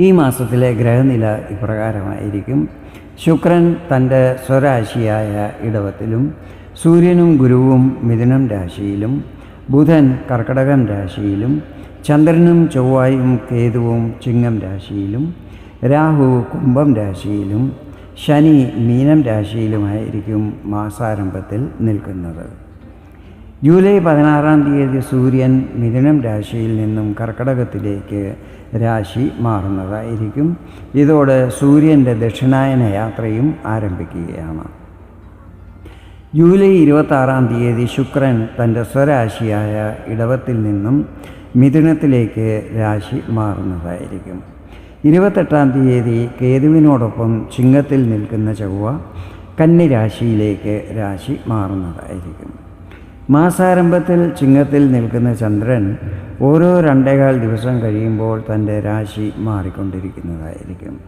ഈ മാസത്തിലെ ഗ്രഹനില ഇപ്രകാരമായിരിക്കും. ശുക്രൻ തന്റെ സ്വരാശിയായ ഇടവത്തിലും സൂര്യനും ഗുരുവും മിഥുനം രാശിയിലും ബുധൻ കർക്കടകം രാശിയിലും ചന്ദ്രനും ചൊവ്വായും കേതുവും ചിങ്ങം രാശിയിലും രാഹു കുംഭം രാശിയിലും ശനി മീനം രാശിയിലുമായിരിക്കും മാസാരംഭത്തിൽ നിൽക്കുന്നത്. ജൂലൈ പതിനാറാം തീയതി സൂര്യൻ മിഥുനം രാശിയിൽ നിന്നും കർക്കടകത്തിലേക്ക് രാശി മാറുന്നതായിരിക്കും. ഇതോടെ സൂര്യന്റെ ദക്ഷിണായന യാത്രയും ആരംഭിക്കുകയാണ്. ജൂലൈ ഇരുപത്താറാം തീയതി ശുക്രൻ തന്റെ സ്വരാശിയായ ഇടവത്തിൽ നിന്നും മിഥുനത്തിലേക്ക് രാശി മാറുന്നതായിരിക്കും. ഇരുപത്തെട്ടാം തീയതി കേതുവിനോടൊപ്പം ചിങ്ങത്തിൽ നിൽക്കുന്ന ചൊവ്വ കന്നിരാശിയിലേക്ക് രാശി മാറുന്നതായിരിക്കും. മാസാരംഭത്തിൽ ചിങ്ങത്തിൽ നിൽക്കുന്ന ചന്ദ്രൻ ഓരോ രണ്ടേകാൽ ദിവസം കഴിയുമ്പോൾ തന്റെ രാശി മാറിക്കൊണ്ടിരിക്കുന്നതായിരിക്കും.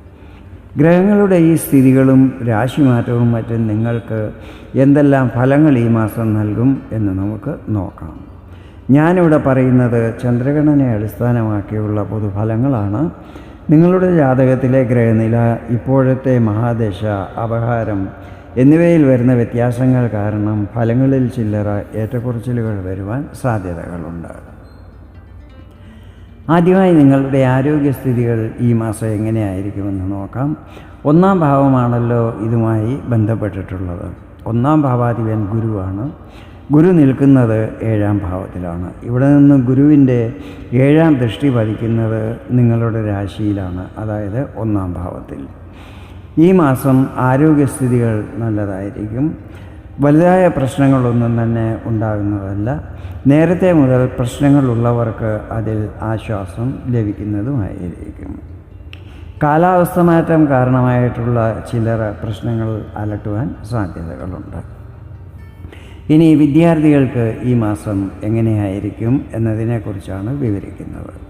ഗ്രഹങ്ങളുടെ ഈ സ്ഥിതികളും രാശിമാറ്റവും മറ്റും നിങ്ങൾക്ക് എന്തെല്ലാം ഫലങ്ങൾ ഈ മാസം നൽകും എന്ന് നമുക്ക് നോക്കാം. ഞാനിവിടെ പറയുന്നത് ചന്ദ്രഗണനെ അടിസ്ഥാനമാക്കിയുള്ള പൊതുഫലങ്ങളാണ്. നിങ്ങളുടെ ജാതകത്തിലെ ഗ്രഹനില ഇപ്പോഴത്തെ മഹാദശ അപഹാരം എന്നിവയിൽ വരുന്ന വ്യത്യാസങ്ങൾ കാരണം ഫലങ്ങളിൽ ചില്ലറ ഏറ്റക്കുറച്ചിലുകൾ വരുവാൻ സാധ്യതകളുണ്ട്. ആദ്യമായി നിങ്ങളുടെ ആരോഗ്യസ്ഥിതികൾ ഈ മാസം എങ്ങനെയായിരിക്കുമെന്ന് നോക്കാം. ഒന്നാം ഭാവമാണല്ലോ ഇതുമായി ബന്ധപ്പെട്ടിട്ടുള്ളത്. ഒന്നാം ഭാവാധിപൻ ഗുരുവാണ്. ഗുരു നിൽക്കുന്നത് ഏഴാം ഭാവത്തിലാണ്. ഇവിടെ നിന്ന് ഗുരുവിന്റെ ഏഴാം ദൃഷ്ടി പതിക്കുന്നത് നിങ്ങളുടെ രാശിയിലാണ് അതായത് ഒന്നാം ഭാവത്തിൽ. ഈ മാസം ആരോഗ്യസ്ഥിതികൾ നല്ലതായിരിക്കും. വലുതായ പ്രശ്നങ്ങളൊന്നും തന്നെ ഉണ്ടാകുന്നതല്ല. നേരത്തെ മുതൽ പ്രശ്നങ്ങളുള്ളവർക്ക് അതിൽ ആശ്വാസം ലഭിക്കുന്നതുമായിരിക്കും. കാലാവസ്ഥ മാറ്റം കാരണമായിട്ടുള്ള ചിലർ പ്രശ്നങ്ങൾ അലട്ടുവാൻ സാധ്യതകളുണ്ട്. ഇനി വിദ്യാർത്ഥികൾക്ക് ഈ മാസം എങ്ങനെയായിരിക്കും എന്നതിനെക്കുറിച്ചാണ് വിവരിക്കുന്നത്.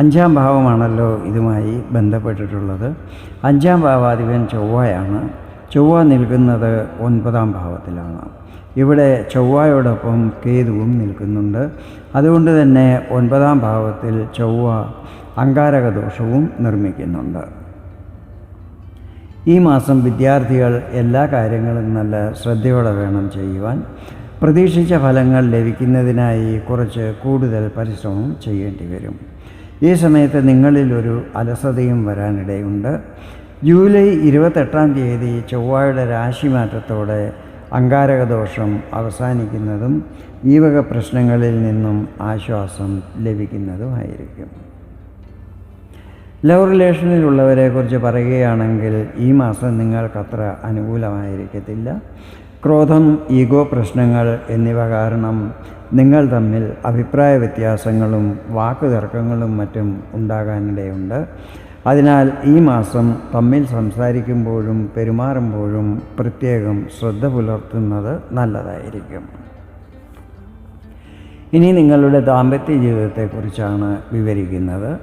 അഞ്ചാം ഭാവമാണല്ലോ ഇതുമായി ബന്ധപ്പെട്ടിട്ടുള്ളത്. അഞ്ചാം ഭാവാധിപൻ ചൊവ്വയാണ്. ചൊവ്വ നിൽക്കുന്നത് ഒൻപതാം ഭാവത്തിലാണ്. ഇവിടെ ചൊവ്വയോടൊപ്പം കേതുവും നിൽക്കുന്നുണ്ട്. അതുകൊണ്ട് തന്നെ ഒൻപതാം ഭാവത്തിൽ ചൊവ്വ അങ്കാരക ദോഷവും നിർമ്മിക്കുന്നുണ്ട്. ഈ മാസം വിദ്യാർത്ഥികൾ എല്ലാ കാര്യങ്ങളും നല്ല ശ്രദ്ധയോടെ വേണം ചെയ്യുവാൻ. പ്രതീക്ഷിച്ച ഫലങ്ങൾ ലഭിക്കുന്നതിനായി കുറച്ച് കൂടുതൽ പരിശ്രമം ചെയ്യേണ്ടി വരും. ഈ സമയത്ത് നിങ്ങളിലൊരു അലസതയും വരാനിടയുണ്ട്. ജൂലൈ ഇരുപത്തെട്ടാം തീയതി ചൊവ്വയുടെ രാശിമാറ്റത്തോടെ അങ്കാരകദോഷം അവസാനിക്കുന്നതും ഈ വക പ്രശ്നങ്ങളിൽ നിന്നും ആശ്വാസം ലഭിക്കുന്നതുമായിരിക്കും. ലവ് റിലേഷനിലുള്ളവരെക്കുറിച്ച് പറയുകയാണെങ്കിൽ ഈ മാസം നിങ്ങൾക്കത്ര അനുകൂലമായിരിക്കത്തില്ല. ക്രോധം ഈഗോ പ്രശ്നങ്ങൾ എന്നിവ കാരണം നിങ്ങൾ തമ്മിൽ അഭിപ്രായ വ്യത്യാസങ്ങളും വാക്കുതർക്കങ്ങളും മറ്റും ഉണ്ടാകാനിടയുണ്ട്. അതിനാൽ ഈ മാസം തമ്മിൽ സംസാരിക്കുമ്പോഴും പെരുമാറുമ്പോഴും പ്രത്യേകം ശ്രദ്ധ പുലർത്തുന്നത് നല്ലതായിരിക്കും. ഇനി നിങ്ങളുടെ ദാമ്പത്യ ജീവിതത്തെക്കുറിച്ചാണ് വിവരിക്കുന്നത്.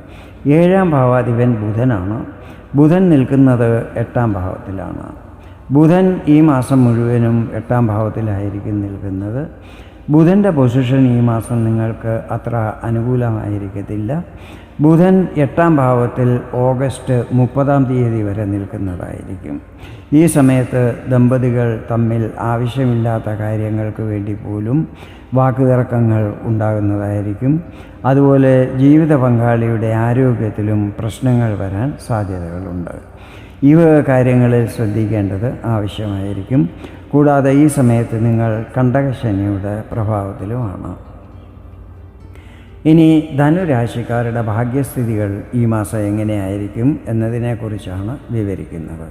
ഏഴാം ഭാവാധിപൻ ബുധനാണ്. ബുധൻ നിൽക്കുന്നത് എട്ടാം ഭാവത്തിലാണ്. ബുധൻ ഈ മാസം മുഴുവനും എട്ടാം ഭാവത്തിലായിരിക്കും നിൽക്കുന്നത്. ബുധന്റെ പൊസിഷൻ ഈ മാസം നിങ്ങൾക്ക് അത്ര അനുകൂലമായിരിക്കത്തില്ല. ബുധൻ എട്ടാം ഭാവത്തിൽ ഓഗസ്റ്റ് മുപ്പതാം തീയതി വരെ നിൽക്കുന്നതായിരിക്കും. ഈ സമയത്ത് ദമ്പതികൾ തമ്മിൽ ആവശ്യമില്ലാത്ത കാര്യങ്ങൾക്ക് വേണ്ടി പോലും വാക്കുതർക്കങ്ങൾ ഉണ്ടാകുന്നതായിരിക്കും. അതുപോലെ ജീവിത പങ്കാളിയുടെ ആരോഗ്യത്തിലും പ്രശ്നങ്ങൾ വരാൻ സാധ്യതകളുണ്ട്. ഈ കാര്യങ്ങളിൽ ശ്രദ്ധിക്കേണ്ടത് ആവശ്യമായിരിക്കും. കൂടാതെ ഈ സമയത്ത് നിങ്ങൾ കണ്ടകശനിയുടെ പ്രഭാവത്തിലുമാണ്. ഇനി ധനുരാശിക്കാരുടെ ഭാഗ്യസ്ഥിതികൾ ഈ മാസം എങ്ങനെയായിരിക്കും എന്നതിനെക്കുറിച്ചാണ് വിവരിക്കുന്നത്.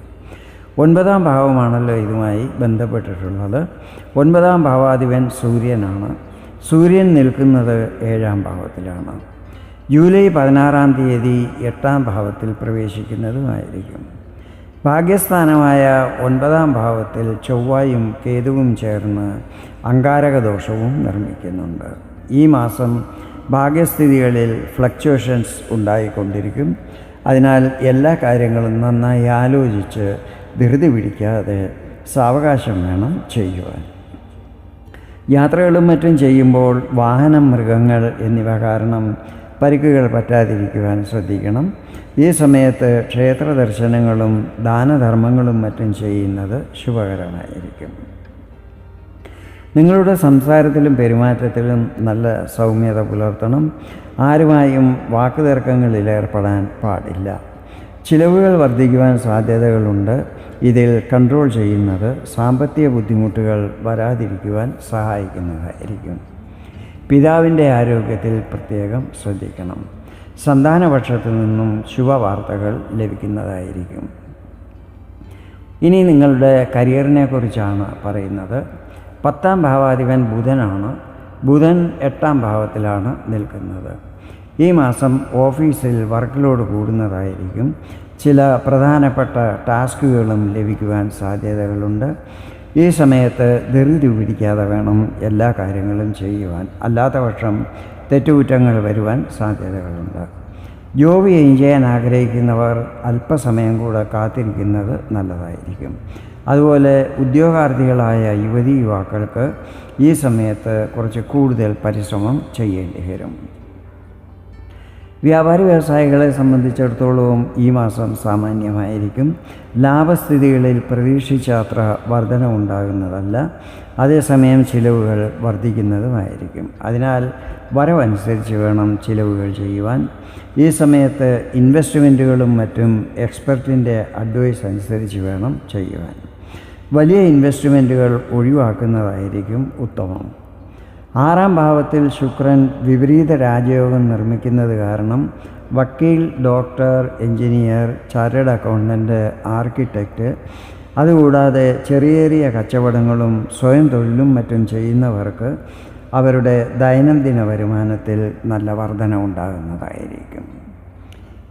ഒൻപതാം ഭാവമാണല്ലോ ഇതുമായി ബന്ധപ്പെട്ടിട്ടുള്ളത്. ഒൻപതാം ഭാവാധിപൻ സൂര്യനാണ്. സൂര്യൻ നിൽക്കുന്നത് ഏഴാം ഭാവത്തിലാണ്. ജൂലൈ പതിനാറാം തീയതി എട്ടാം ഭാവത്തിൽ പ്രവേശിക്കുന്നതുമായിരിക്കും. ഭാഗ്യസ്ഥാനമായ ഒൻപതാം ഭാവത്തിൽ ചൊവ്വായും കേതുവും ചേർന്ന് അങ്കാരക ദോഷവും നിർമ്മിക്കുന്നുണ്ട്. ഈ മാസം ഭാഗ്യസ്ഥിതികളിൽ ഫ്ലക്ച്വേഷൻസ് ഉണ്ടായിക്കൊണ്ടിരിക്കും. അതിനാൽ എല്ലാ കാര്യങ്ങളും നന്നായി ആലോചിച്ച് ധൃതി പിടിക്കാതെ സാവകാശം വേണം ചെയ്യുവാൻ. യാത്രകളും മറ്റും ചെയ്യുമ്പോൾ വാഹനം മൃഗങ്ങൾ എന്നിവ കാരണം പരിക്കുകൾ പറ്റാതിരിക്കുവാൻ ശ്രദ്ധിക്കണം. ഈ സമയത്ത് ക്ഷേത്ര ദർശനങ്ങളും ദാനധർമ്മങ്ങളും മറ്റും ചെയ്യുന്നത് ശുഭകരമായിരിക്കും. നിങ്ങളുടെ സംസാരത്തിലും പെരുമാറ്റത്തിലും നല്ല സൗമ്യത പുലർത്തണം. ആരുമായും വാക്കുതർക്കങ്ങളിൽ ഏർപ്പെടാൻ പാടില്ല. ചിലവുകൾ വർദ്ധിക്കുവാൻ സാധ്യതകളുണ്ട്. ഇതിൽ കൺട്രോൾ ചെയ്യുന്നത് സാമ്പത്തിക ബുദ്ധിമുട്ടുകൾ വരാതിരിക്കുവാൻ സഹായിക്കുന്നതായിരിക്കും. പിതാവിന്റെ ആരോഗ്യത്തിൽ പ്രത്യേകം ശ്രദ്ധിക്കണം. സന്താനപക്ഷത്തു നിന്നും ശുഭവാർത്തകൾ ലഭിക്കുന്നതായിരിക്കും. ഇനി നിങ്ങളുടെ കരിയറിനെ കുറിച്ചാണ് പറയുന്നത്. പത്താം ഭാവാധിപൻ ബുധനാണ്. ബുധൻ എട്ടാം ഭാവത്തിലാണ് നിൽക്കുന്നത്. ഈ മാസം ഓഫീസിൽ വർക്ക് ലോഡ് കൂടുന്നതായിരിക്കും. ചില പ്രധാനപ്പെട്ട ടാസ്കുകളും ലഭിക്കുവാൻ സാധ്യതകളുണ്ട്. ഈ സമയത്ത് ധൃതി പിടിക്കാതെ വേണം എല്ലാ കാര്യങ്ങളും ചെയ്യുവാൻ. അല്ലാത്ത പക്ഷം തെറ്റുകുറ്റങ്ങൾ വരുവാൻ സാധ്യതകളുണ്ട്. ജോബി ചെയ്യാൻ ആഗ്രഹിക്കുന്നവർ അല്പസമയം കൂടെ കാത്തിരിക്കുന്നത് നല്ലതായിരിക്കും. അതുപോലെ ഉദ്യോഗാർത്ഥികളായ യുവതി യുവാക്കൾക്ക് ഈ സമയത്ത് കുറച്ച് കൂടുതൽ പരിശ്രമം ചെയ്യേണ്ടി വരും. വ്യാപാരി വ്യവസായികളെ സംബന്ധിച്ചിടത്തോളവും ഈ മാസം സാമാന്യമായിരിക്കും. ലാഭസ്ഥിതികളിൽ പ്രതീക്ഷിച്ച അത്ര വർധന ഉണ്ടാകുന്നതല്ല. അതേസമയം ചിലവുകൾ വർദ്ധിക്കുന്നതുമായിരിക്കും അതിനാൽ വരവനുസരിച്ച് വേണം ചിലവുകൾ ചെയ്യുവാൻ. ഈ സമയത്ത് ഇൻവെസ്റ്റ്മെന്റുകളും മറ്റും എക്സ്പെർട്ടിന്റെ അഡ്വൈസ് അനുസരിച്ച് വേണം ചെയ്യുവാൻ. വലിയ ഇൻവെസ്റ്റ്മെന്റുകൾ ഒഴിവാക്കുന്നതായിരിക്കും ഉത്തമം. ആറാം ഭാവത്തിൽ ശുക്രൻ വിപരീത രാജയോഗം നിർമ്മിക്കുന്നത് കാരണം വക്കീൽ doctor engineer chartered accountant architect അതുകൂടാതെ ചെറിയ ചെറിയ കച്ചവടങ്ങളും സ്വയം തൊഴിലും മറ്റും ചെയ്യുന്നവർക്ക് അവരുടെ ദൈനംദിന വരുമാനത്തിൽ നല്ല വർധന ഉണ്ടാകുന്നതായിരിക്കും.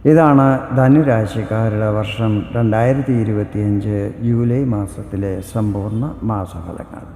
ഇതാണ് ധനുരാശിക്കാരുടെ വർഷം രണ്ടായിരത്തി ഇരുപത്തിയഞ്ച് ജൂലൈ മാസത്തിലെ സമ്പൂർണ മാസഫലങ്ങൾ.